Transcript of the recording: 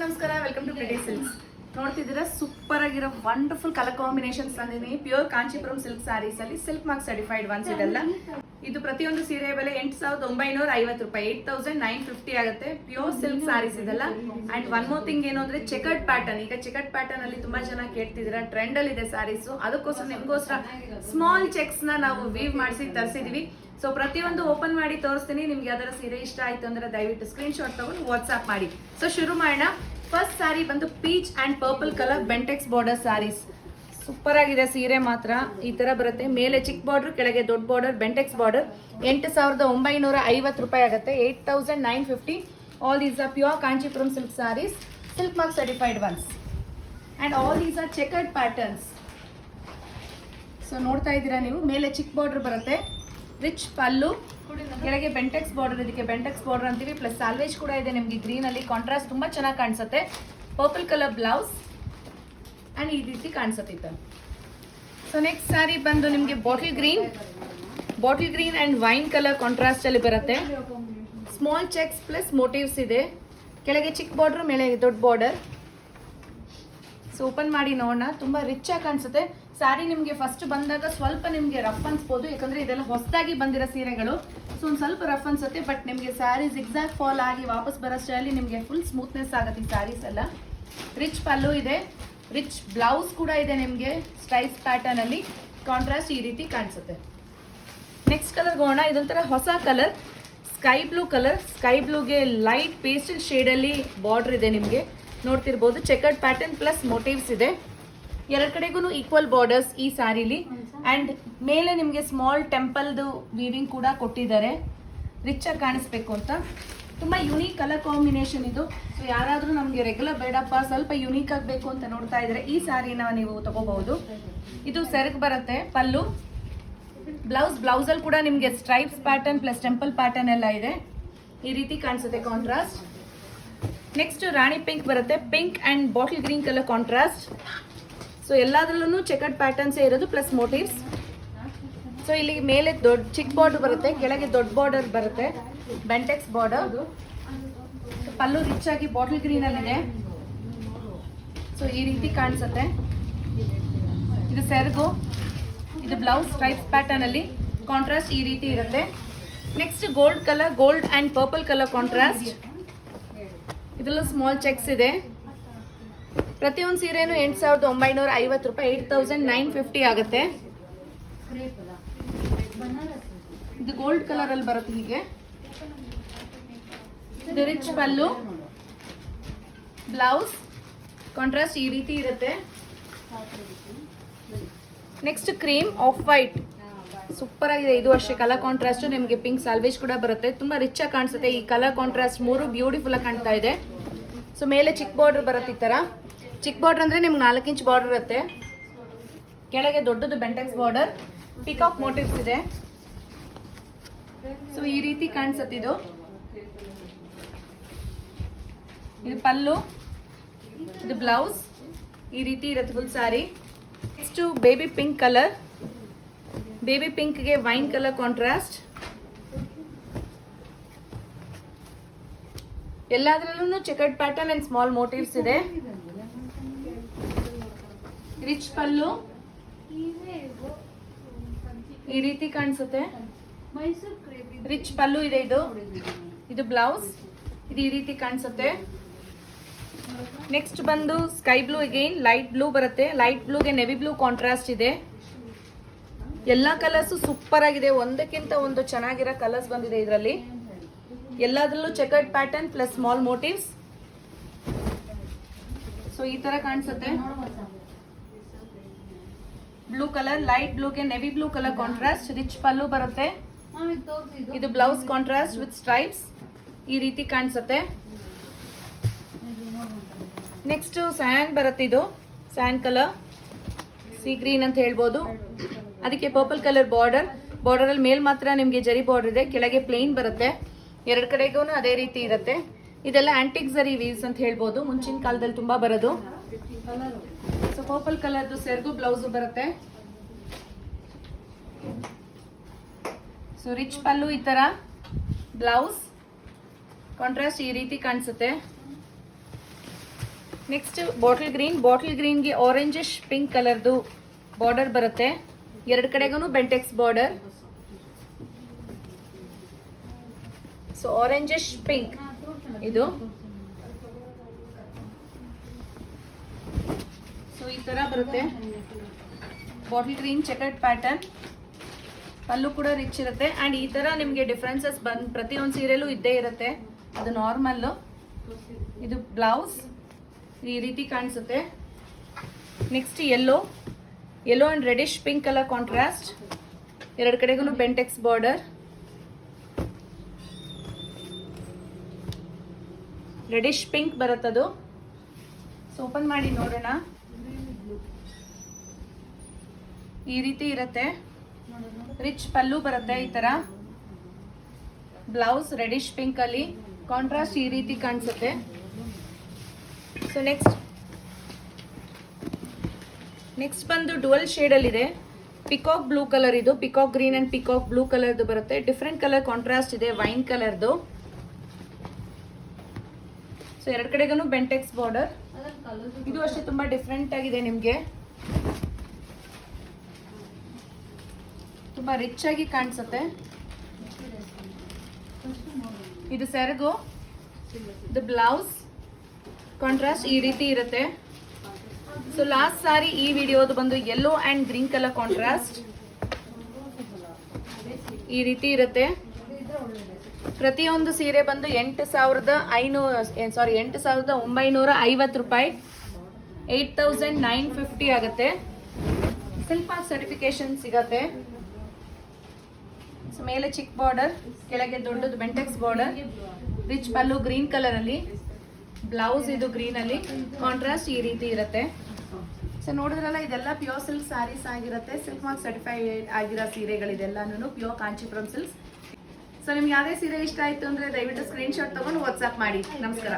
ನಮಸ್ಕಾರ welcome to silks ನೋಡ್ತಿದ್ದೀರಾ? Super ಆಗಿರೋ ವಂಡರ್ಫುಲ್ ಕಲರ್ ಕಾಂಬಿನೇಷನ್ಸ್ ತಂದಿದ್ದೀನಿ ಪ್ಯೂರ್ ಕಾಂಚೀಪುರಂ ಸಿಲ್ಕ್ ಸಾರೀಸ್ ಅಲ್ಲಿ ಸಿಲ್ಕ್ ಮಾರ್ಕ್ ಸರ್ಟಿಫೈಡ್ ಒನ್ಸ್ ಇದೆಲ್ಲ. ಇದು ಪ್ರತಿಯೊಂದು ಸೀರೆ ಬೆಲೆ ಎಂಟು ಸಾವಿರದ ಒಂಬೈನೂರ ಐವತ್ತು ರೂಪಾಯಿ. ಏಟ್ ತೌಸಂಡ್ ನೈನ್ ಫಿಫ್ಟಿ ಆಗುತ್ತೆ. ಪ್ಯೂರ್ ಸಿಲ್ಕ್ ಸಾರೀಸ್ ಇದೆಲ್ಲ. ಅಂಡ್ ಒನ್ ಮೋರ್ ಥಿಂಗ್ ಏನು ಅಂದ್ರೆ ಚೆಕಟ್ ಪ್ಯಾಟರ್ನ್ ಈಗ ಚೆಕಟ್ ಪ್ಯಾಟರ್ನ್ ಅಲ್ಲಿ ತುಂಬಾ ಜನ ಕೇಳ್ತಿದ್ದೀರಾ? ಟ್ರೆಂಡ್ ಅಲ್ಲಿ ಇದೆ ಸ್ಯಾರೀಸ್ ಅದಕ್ಕೋಸ್ಕರ ನಿಮ್ಗೋಸ್ಕರ ಸ್ಮಾಲ್ ಚೆಕ್ಸ್ನ ನಾವು ವೀವ್ ಮಾಡಿಸಿ ತರಿಸಿದೀವಿ. ಸೊ ಪ್ರತಿಯೊಂದು ಓಪನ್ ಮಾಡಿ ತೋರಿಸ್ತೀನಿ. ನಿಮ್ಗೆ ಯಾವ್ದಾರ ಸೀರೆ ಇಷ್ಟ ಆಯ್ತು ಅಂದ್ರೆ ದಯವಿಟ್ಟು ಸ್ಕ್ರೀನ್ ಶಾಟ್ ತಗೊಂಡು ವಾಟ್ಸ್ಆಪ್ ಮಾಡಿ. ಸೊ ಶುರು ಮಾಡೋಣ. ಫಸ್ಟ್ ಸ್ಯಾರಿ ಬಂದು peach and purple colour Bentex border saris super ಆಗಿದೆ ಸೀರೆ ಮಾತ್ರ. ಈ ತರ ಬರುತ್ತೆ. ಮೇಲೆ ಚಿಕ್ಕ ಬಾರ್ಡರ್ ಕೆಳಗೆ ದೊಡ್ಡ ಬಾರ್ಡರ್ ಬೆಂಟೆಕ್ಸ್ ಬಾರ್ಡರ್ ಎಂಟು ಸಾವಿರದ ಒಂಬೈನೂರ ಐವತ್ತು ರೂಪಾಯಿ ಆಗುತ್ತೆ. Eight thousand nine fifty. All these are pure Kanchipuram silk saris silk mark certified ones and all these are chequered patterns so ನೋಡ್ತಾ ಇದ್ದೀರಾ ನೀವು? ಮೇಲೆ ಚಿಕ್ಕ ಬಾರ್ಡರ್ ಬರುತ್ತೆ. ರಿಚ್ ಪಲ್ಲು ಕೆಳಗೆ ಬೆಂಟೆಕ್ಸ್ ಬಾರ್ಡರ್ ಇದಕ್ಕೆ ಬೆಂಟೆಕ್ಸ್ ಬಾರ್ಡರ್ ಅಂತೀವಿ. ಪ್ಲಸ್ ಸಾಲ್ವೇಜ್ ಕೂಡ ಇದೆ ನಿಮಗೆ ಗ್ರೀನ್ ಅಲ್ಲಿ. ಕಾಂಟ್ರಾಸ್ಟ್ ತುಂಬಾ ಚೆನ್ನಾಗಿ ಕಾಣಿಸುತ್ತೆ. ಪರ್ಪಲ್ ಕಲರ್ ಬ್ಲೌಸ್ ಅಂಡ್ ಈ ರೀತಿ ಕಾಣಿಸುತ್ತೆ ಸೊ ನೆಕ್ಸ್ಟ್ ಸಾರಿ ಬಂದು ನಿಮಗೆ bottle green bottle green and wine colour contrast ಅಲ್ಲಿ ಬರುತ್ತೆ. ಸ್ಮಾಲ್ ಚೆಕ್ಸ್ ಪ್ಲಸ್ ಮೋಟಿವ್ಸ್ ಇದೆ. ಕೆಳಗೆ ಚಿಕ್ಕ ಬಾರ್ಡರ್ ಮೇಲೆ ದೊಡ್ಡ ಬಾರ್ಡರ್ ಸೊ ಓಪನ್ ಮಾಡಿ ನೋಡೋಣ. ತುಂಬಾ ರಿಚ್ ಆಗಿ ಕಾಣಿಸುತ್ತೆ. ಸ್ಯಾರಿ ನಿಮಗೆ ಫಸ್ಟ್ ಬಂದಾಗ ಸ್ವಲ್ಪ ನಿಮಗೆ ರಫ್ ಅನ್ಸ್ಬೋದು, ಯಾಕಂದ್ರೆ ಇದೆಲ್ಲ ಹೊಸದಾಗಿ ಬಂದಿರೋ ಸೀರೆಗಳು. ಸೊ ಒಂದು ಸ್ವಲ್ಪ ರಫ್ ಅನ್ಸುತ್ತೆ ಬಟ್ ನಿಮಗೆ ಸ್ಯಾರಿ ಎಕ್ಸಾಕ್ಟ್ ಫಾಲ್ ಆಗಿ ವಾಪಸ್ ಬರೋ ಸ್ಟೈಲಿ ನಿಮಗೆ ಫುಲ್ ಸ್ಮೂತ್ನೆಸ್ ಆಗುತ್ತೆ ಈ ಸ್ಯಾರೀಸ್ ಎಲ್ಲ. ರಿಚ್ ಪಲ್ಲು ಇದೆ ರಿಚ್ ಬ್ಲೌಸ್ ಕೂಡ ಇದೆ ನಿಮಗೆ ಸ್ಟೈಸ್ ಪ್ಯಾಟರ್ನ್ ಅಲ್ಲಿ. ಕಾಂಟ್ರಾಸ್ಟ್ ಈ ರೀತಿ ಕಾಣಿಸುತ್ತೆ. ನೆಕ್ಸ್ಟ್ ಕಲರ್ ಹೋಗೋಣ ಇದೊಂಥರ ಹೊಸ colour sky blue colour sky ಬ್ಲೂಗೆ light pastel ಶೇಡಲ್ಲಿ ಬಾರ್ಡರ್ ಇದೆ ನಿಮಗೆ. ನೋಡ್ತಿರ್ಬೋದು ಚೆಕರ್ಡ್ ಪ್ಯಾಟರ್ನ್ ಪ್ಲಸ್ ಮೋಟಿವ್ಸ್ ಇದೆ. ಎರಡು ಕಡೆಗೂ ಈಕ್ವಲ್ ಬಾರ್ಡರ್ಸ್ ಈ ಸ್ಯಾರಿಲಿ ಅಂಡ್ ಮೇಲೆ ನಿಮಗೆ ಸ್ಮಾಲ್ ಟೆಂಪಲ್ದು ವೀವಿಂಗ್ ಕೂಡ ಕೊಟ್ಟಿದ್ದಾರೆ. ರಿಚ್ ಆಗಿ ಕಾಣಿಸ್ಬೇಕು ಅಂತ. ತುಂಬ ಯುನೀಕ್ ಕಲರ್ ಕಾಂಬಿನೇಷನ್ ಇದು. ಸೊ ಯಾರಾದರೂ ನಮಗೆ ರೆಗ್ಯುಲರ್ ಬೇಡಪ್ಪ ಸ್ವಲ್ಪ ಯುನೀಕ್ ಆಗಬೇಕು ಅಂತ ನೋಡ್ತಾ ಇದ್ರೆ ಈ ಸ್ಯಾರಿನ ನೀವು ತಗೋಬಹುದು. ಇದು ಸೆರಗ್ ಬರುತ್ತೆ ಪಲ್ಲು. ಬ್ಲೌಸ್ ಬ್ಲೌಸಲ್ಲಿ ಕೂಡ ನಿಮಗೆ stripes pattern plus temple pattern ಎಲ್ಲ ಇದೆ. ಈ ರೀತಿ ಕಾಣಿಸುತ್ತೆ ಕಾಂಟ್ರಾಸ್ಟ್ ನೆಕ್ಸ್ಟ್ ರಾಣಿ ಪಿಂಕ್ ಬರುತ್ತೆ. Pink and bottle green colour contrast so ಎಲ್ಲದರಲ್ಲೂ ಚೆಕರ್ಡ್ ಪ್ಯಾಟರ್ನ್ಸೇ ಇರೋದು ಪ್ಲಸ್ ಮೋಟಿವ್ಸ್ ಸೊ ಇಲ್ಲಿ ಮೇಲೆ ದೊಡ್ಡ, ಚಿಕ್ಕ ಬಾರ್ಡರ್ ಬರುತ್ತೆ, ಕೆಳಗೆ ದೊಡ್ಡ ಬಾರ್ಡರ್ ಬರುತ್ತೆ. ಬೆಂಟೆಕ್ಸ್ ಬಾರ್ಡರ್ ಪಲ್ಲು ರಿಚ್ ಆಗಿ ಬಾಟಲ್ ಗ್ರೀನ್ ಅಲ್ಲಿ ಇದೆ. ಸೊ ಈ ರೀತಿ ಕಾಣಿಸುತ್ತೆ. ಇದು ಸೆರಗು, ಇದು ಬ್ಲೌಸ್ ಪ್ಯಾಟರ್ನ್ ಅಲ್ಲಿ ಕಾಂಟ್ರಾಸ್ಟ್ ಈ ರೀತಿ ಇರುತ್ತೆ. Next gold colour gold and purple colour contrast ಇದರಲ್ಲೂ ಸ್ಮಾಲ್ ಚೆಕ್ಸ್ ಇದೆ. ಪ್ರತಿಯೊಂದು ಸೀರೆನೂ ಎಂಟು ಸಾವಿರದ ಒಂಬೈನೂರ ಐವತ್ತು ರೂಪಾಯಿ, ಏಟ್ ತೌಸಂಡ್ ನೈನ್ ಫಿಫ್ಟಿ ಆಗುತ್ತೆ. ಇದು ಗೋಲ್ಡ್ ಕಲರ್ ಅಲ್ಲಿ ಬರುತ್ತೆ ಹೀಗೆ. ಇದು ರಿಚ್ ಪಲ್ಲು. ಬ್ಲೌಸ್. ಕಾಂಟ್ರಾಸ್ಟ್ ಈ ರೀತಿ ಇರುತ್ತೆ. Next cream off white. Super ಆಗಿದೆ ಇದು ಅಷ್ಟೇ ಕಲರ್ ಕಾಂಟ್ರಾಸ್ಟ್. ನಿಮಗೆ ಪಿಂಕ್ ಸಾಲ್ವೇಜ್ ಕೂಡ ಬರುತ್ತೆ. ತುಂಬಾ ರಿಚ್ ಆಗಿ ಕಾಣಿಸುತ್ತೆ ಈ ಕಲರ್ ಕಾಂಟ್ರಾಸ್ಟ್ ಮೂರು ಬ್ಯೂಟಿಫುಲ್ ಆಗಿ ಕಾಣ್ತಾ ಇದೆ. ಸೊ ಮೇಲೆ ಚಿಕ್ಕ ಬಾರ್ಡರ್ ಬರುತ್ತೆ ಈ ತರ. ಚಿಕ್ಕ ಬಾರ್ಡರ್ ಅಂದ್ರೆ ನಿಮ್ಗೆ ನಾಲ್ಕು ಇಂಚ್ ಬಾರ್ಡರ್ ಇರುತ್ತೆ. ಕೆಳಗೆ ದೊಡ್ಡದು ಬೆಂಟೆಕ್ಸ್ ಬಾರ್ಡರ್ ಪಿಕಾಕ್ ಮೋಟಿವ್ಸ್ ಇದೆ. ಸೊ ಈ ರೀತಿ ಕಾಣಿಸುತ್ತೆ ಇದು. ಇದು ಪಲ್ಲು, ಇದು ಬ್ಲೌಸ್ ಈ ರೀತಿ ಇರುತ್ತೆ full sari next baby pink colour baby ಪಿಂಕ್ಗೆ wine colour contrast ಎಲ್ಲದರಲ್ಲೂ chequered pattern and small motifs ಇದೆ. ರಿಚ್ ಪಲ್ಲು? ಈ ರೀತಿ ಕಾಣಿಸುತ್ತೆ? ರಿಚ್ ಪಲ್ಲು ಇದೆ ಇದು? ಇದು ಬ್ಲೌಸ್? ಇದು ಈ ರೀತಿ ಕಾಣಿಸುತ್ತೆ? ನೆಕ್ಸ್ಟ್ ಬಂದು sky blue again light blue ಬರುತ್ತೆ. ಲೈಟ್ ಬ್ಲೂಗೆ ನೆವಿ ಬ್ಲೂ ಕಾಂಟ್ರಾಸ್ಟ್ ಇದೆ. ಎಲ್ಲ ಕಲರ್ಸು ಸೂಪರ್ ಆಗಿದೆ. ಒಂದಕ್ಕಿಂತ ಒಂದು ಚೆನ್ನಾಗಿರೋ ಕಲರ್ಸ್ ಬಂದಿದೆ ಇದರಲ್ಲಿ. ಎಲ್ಲದರಲ್ಲೂ chequered pattern plus small motifs so ಈ ತರ ಕಾಣಿಸುತ್ತೆ. Blue colour light ಬ್ಲೂಗೆ navy blue colour contrast rich pallu ಬರುತ್ತೆ ಇದು ಬ್ಲೌಸ್ ಕಾಂಟ್ರಾಸ್ಟ್ ವಿತ್ ಸ್ಟ್ರೈಪ್ಸ್ ಈ ರೀತಿ ಕಾಣಿಸುತ್ತೆ. ನೆಕ್ಸ್ಟ್ ಸ್ಯಾಂಡ್ ಬರುತ್ತೆ ಇದು. ಸ್ಯಾಂಡ್ ಕಲರ್ ಸಿ ಗ್ರೀನ್ ಅಂತ ಹೇಳ್ಬೋದು. ಅದಕ್ಕೆ ಪರ್ಪಲ್ ಕಲರ್ ಬಾರ್ಡರ್ ಬಾರ್ಡರ್ ಅಲ್ಲಿ ಮೇಲ್ ಮಾತ್ರ ನಿಮಗೆ ಜರಿ ಬಾರ್ಡರ್ ಇದೆ. ಕೆಳಗೆ ಪ್ಲೇನ್ ಬರುತ್ತೆ. ಎರಡು ಕಡೆಗೂ ಅದೇ ರೀತಿ ಇರುತ್ತೆ. ಇದೆಲ್ಲ ಆಂಟಿಕ್ ಜರಿ ವೀವ್ಸ್ ಅಂತ ಹೇಳ್ಬೋದು. ಮುಂಚಿನ ಕಾಲದಲ್ಲಿ ತುಂಬಾ ಬರೋದು. ಸೊ ಪರ್ಪಲ್ ಕಲರ್ದು ಸೆರ್ಗು ಬ್ಲೌಸ್ ಬರುತ್ತೆ. ಸೊ ರಿಚ್ ಪಲ್ಲು ಈ ತರ ಬ್ಲೌಸ್ ಕಾಂಟ್ರಾಸ್ಟ್ ಈ ರೀತಿ ಕಾಣಿಸುತ್ತೆ. ನೆಕ್ಸ್ಟ್ ಬಾಟಲ್ ಗ್ರೀನ್ ಬಾಟಲ್ ಗ್ರೀನ್ಗೆ ಆರೆಂಜಿಶ್ ಪಿಂಕ್ ಕಲರ್ದು ಬಾರ್ಡರ್ ಬರುತ್ತೆ. ಎರಡು ಕಡೆಗೂ Bentex border so orangish pink ಇದು. ಸೊ ಈ ತರ ಬರುತ್ತೆ. Bottle green chequered pattern pallu ಕೂಡ ರಿಚ್ ಇರುತ್ತೆ. ಆ್ಯಂಡ್ ಈ ಥರ ನಿಮಗೆ ಡಿಫ್ರೆನ್ಸಸ್ ಬಂದು ಪ್ರತಿಯೊಂದು ಸೀರೆಲ್ಲೂ ಇದ್ದೇ ಇರುತ್ತೆ. ಅದು ನಾರ್ಮಲ್ಲು ಇದು ಬ್ಲೌಸ್ ಈ ರೀತಿ ಕಾಣಿಸುತ್ತೆ. Next yellow yellow and reddish pink colour contrast ಎರಡು ಕಡೆಗೂ ಬೆಂಟೆಕ್ಸ್ ಬಾರ್ಡರ್ ರೆಡಿಶ್ ಪಿಂಕ್ ಬರುತ್ತದು. ಸೊ ಓಪನ್ ಮಾಡಿ ನೋಡೋಣ. ಈ ರೀತಿ ಇರುತ್ತೆ. ರಿಚ್ ಪಲ್ಲು ಬರುತ್ತೆ ಈ ತರ. ಬ್ಲೌಸ್ ರೆಡಿಶ್ ಪಿಂಕ್ ಅಲ್ಲಿ. ಕಾಂಟ್ರಾಸ್ಟ್ ಈ ರೀತಿ ಕಾಣಿಸುತ್ತೆ. ಸೊ ನೆಕ್ಸ್ಟ್ ನೆಕ್ಸ್ಟ್ ಬಂದು ಡುವಲ್ ಶೇಡಲ್ಲಿದೆ ಪಿಕಾಕ್ ಬ್ಲೂ ಕಲರ್ ಇದು. Peacock green and peacock blue ಕಲರ್ದು ಬರುತ್ತೆ. ಡಿಫ್ರೆಂಟ್ ಕಲರ್ ಕಾಂಟ್ರಾಸ್ಟ್ ಇದೆ ವೈನ್ ಕಲರ್ದು ಸೊ ಎರಡು ಕಡೆಗೂ ಬೆಂಟೆಕ್ಸ್ ಬಾರ್ಡರ್ ಇದು ಅಷ್ಟೇ ತುಂಬಾ ಡಿಫ್ರೆಂಟ್ ಆಗಿದೆ ನಿಮಗೆ. ತುಂಬಾ ರಿಚ್ ಆಗಿ ಕಾಣಿಸುತ್ತೆ. ಇದು ಸೆರಗು, ಇದು ಬ್ಲೌಸ್ ಕಾಂಟ್ರಾಸ್ಟ್ ಈ ರೀತಿ ಇರುತ್ತೆ. ಸೊ ಲಾಸ್ಟ್ ಸಾರಿ ಈ ವಿಡಿಯೋದು ಬಂದು yellow and green colour contrast ಈ ರೀತಿ ಇರುತ್ತೆ. ಪ್ರತಿಯೊಂದು ಸೀರೆ ಬಂದು ಎಂಟು ಸಾವಿರದ ಐನೂರು ಸಾರಿ ಎಂಟು ಸಾವಿರದ ಒಂಬೈನೂರ ಐವತ್ತು ರೂಪಾಯಿ. ಏಯ್ಟ್ ತೌಸಂಡ್ ನೈನ್ ಫಿಫ್ಟಿ ಆಗುತ್ತೆ. ಮಾರ್ಕ್ ಸರ್ಟಿಫಿಕೇಶನ್ ಸಿಗತ್ತೆ. ಸೊ ಮೇಲೆ ಚಿಕ್ಕ ಬಾರ್ಡರ್ ಕೆಳಗೆ ದೊಡ್ಡದು Bentex border rich pallu green colour ಅಲ್ಲಿ ಬ್ಲೌಸ್ ಇದು ಗ್ರೀನ್ ಅಲ್ಲಿ ಕಾಂಟ್ರಾಸ್ಟ್ ಈ ರೀತಿ ಇರುತ್ತೆ. ಸೊ ನೋಡಿದ್ರಲ್ಲ, ಇದೆಲ್ಲ ಪ್ಯೂರ್ ಸಿಲ್ಕ್ ಸ್ಯಾರೀಸ್ ಆಗಿರುತ್ತೆ. ಸಿಲ್ಕ್ ಮಾರ್ಕ್ ಸರ್ಟಿಫೈಡ್ ಆಗಿರೋ ಸೀರೆಗಳಿದೆಲ್ಲಾನು ಪ್ಯೂರ್ ಕಾಂಚಿಪುರಂ ಸಿಲ್ಕ್ಸ್ ಸೊ ನಿಮ್ಗೆ ಯಾವುದೇ ಸೀರೆ ಇಷ್ಟ ಆಯಿತು ಅಂದರೆ ದಯವಿಟ್ಟು ಸ್ಕ್ರೀನ್ಶಾಟ್ ತೊಗೊಂಡು ವಾಟ್ಸ್ಆಪ್ ಮಾಡಿ. ನಮಸ್ಕಾರ.